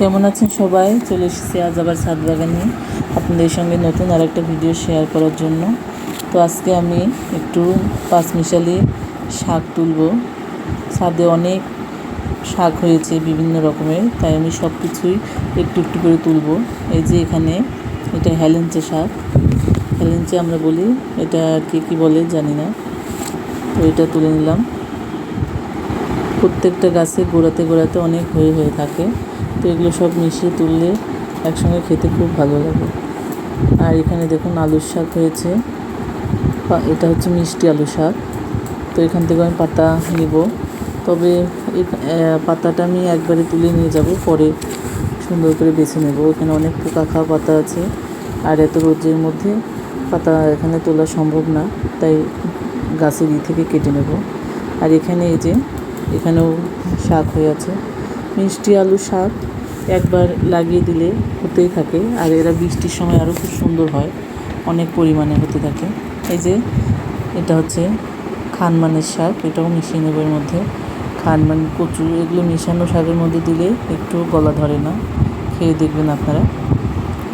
কেমন আছেন সবাই? চলে এসেছি আজ আবার ছাদ বাগানে আপনাদের সঙ্গে নতুন আর একটা ভিডিও শেয়ার করার জন্য। তো আজকে আমি একটু পাঁচমিশালি শাক তুলব। ছাদে অনেক শাক হয়েছে বিভিন্ন রকমের, তাই আমি সব কিছুই একটু একটু করে তুলব। এই যে এখানে এটা হেলেঞ্চে শাক। হেলেঞ্চে আমরা বলি, এটা কি কী বলে জানি না। তো এটা তুলে নিলাম। প্রত্যেকটা গাছে গোড়াতে গোড়াতে অনেক হয়ে হয়ে থাকে। তো এগুলো সব মিশিয়ে তুললে একসঙ্গে খেতে খুব ভালো লাগে। আর এখানে দেখুন আলুর শাক হয়েছে। এটা হচ্ছে মিষ্টি আলু শাক। তো এখান থেকে আমি পাতা নিব। তবে পাতাটা আমি একবারে তুলে নিয়ে যাব, পরে সুন্দর করে বেছে নেব। এখানে অনেক পোকা খাওয়া পাতা আছে। আর এত রোদের মধ্যে পাতা এখানে তোলা সম্ভব না, তাই গাছের ই থেকে কেটে নেব। আর এখানে এই যে, এখানেও শাক হয়ে আছে। মিষ্টি আলু শাক একবার লাগিয়ে দিলে হতেই থাকে। আর এরা বৃষ্টির সময় আরও খুব সুন্দর হয়, অনেক পরিমাণে হতে থাকে। এই যে, এটা হচ্ছে খানমানের শাক, এটাও মিশিয়ে নেব এর মধ্যে। খানমান কচু, এগুলো মিশানো শাকের মধ্যে দিলে একটু গলা ধরে না, খেয়ে দেখবেন আপনারা।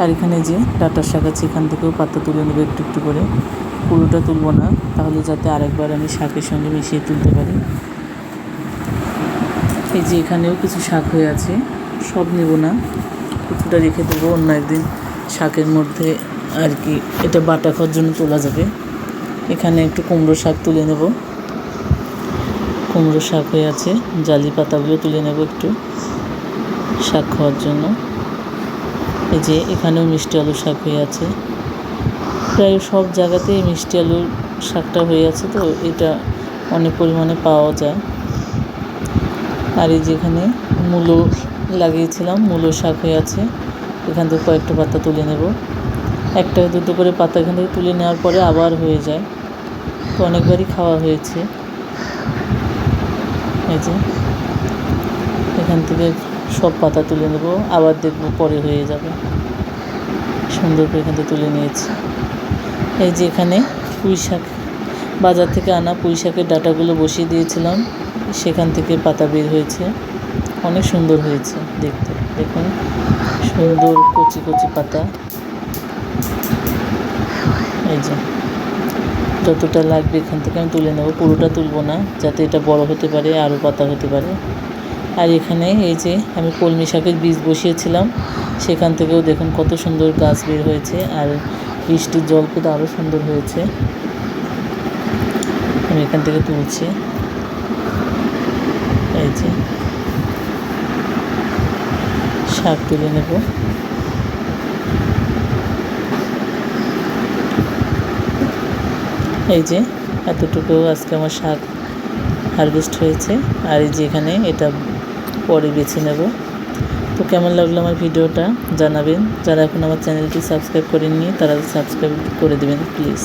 আর এখানে যে ডাটার শাক আছে, এখান থেকেও পাতা তুলে নেব একটু একটু করে। পুরোটা তুলবো না, তাহলে যাতে আরেকবার আমি শাকের সঙ্গে মিশিয়ে তুলতে পারি। এই যে এখানেও কিছু শাক হয়ে আছে, সব নেব না। কিছুটা রেখে দেবো অন্য একদিন শাকের মধ্যে আর কি। এটা বাটা খাওয়ার জন্য তোলা যাবে। এখানে একটু কুমড়ো শাক তুলে নেব। কুমড়ো শাক হয়ে আছে, জালি পাতাগুলো তুলে নেব একটু শাক খাওয়ার জন্য। এই যে এখানেও মিষ্টি আলু শাক হয়ে আছে। প্রায় সব জায়গাতেই মিষ্টি আলুর শাকটা হয়ে আছে তো, এটা অনেক পরিমাণে পাওয়া যায়। আর এই যেখানে মূলো লাগিয়েছিলাম, মূলো শাক হয়ে আছে। এখান থেকে কয়েকটা পাতা তুলে নেব। একটা দুটো করে পাতা এখান থেকে তুলে নেওয়ার পরে আবার হয়ে যায়। তো অনেকবারই খাওয়া হয়েছে। এই যে এখান থেকে সব পাতা তুলে নেব। আবার দেখব পরে হয়ে যাবে। সুন্দর করে এখান থেকে তুলে নিয়েছি। এই যে এখানে পুঁই শাক বাজার থেকে আনা পুঁই শাকের ডাঁটাগুলো বসিয়ে দিয়েছিলাম। সেখান থেকে পাতা বের হয়েছে। অনেক সুন্দর হয়েছে দেখতে। দেখুন, সুন্দর কচি কচি পাতা। এই যে, যতটা লাগবে এখান থেকে আমি তুলে নেব। পুরোটা তুলবো না, যাতে এটা বড় হতে পারে, আরও পাতা হতে পারে। আর এখানে এই যে, আমি কলমি শাকের বীজ বসিয়েছিলাম। সেখান থেকেও দেখুন কত সুন্দর গাছ বের হয়েছে। আর বৃষ্টির জল পেতে আরও সুন্দর হয়েছে। আমি এখান থেকে তুলছি। এই যে শাক তুলে নেব। এই যে এতটুকু আজকে আমার শাক হারভেস্ট হয়েছে। আর এই যে এখানে এটা পরে বেছে নেব। তো কেমন লাগল আমার ভিডিওটা জানাবেন। যারা এখন আমার চ্যানেলটি সাবস্ক্রাইব করেননি, তারা সাবস্ক্রাইব করে দেবেন, প্লিজ।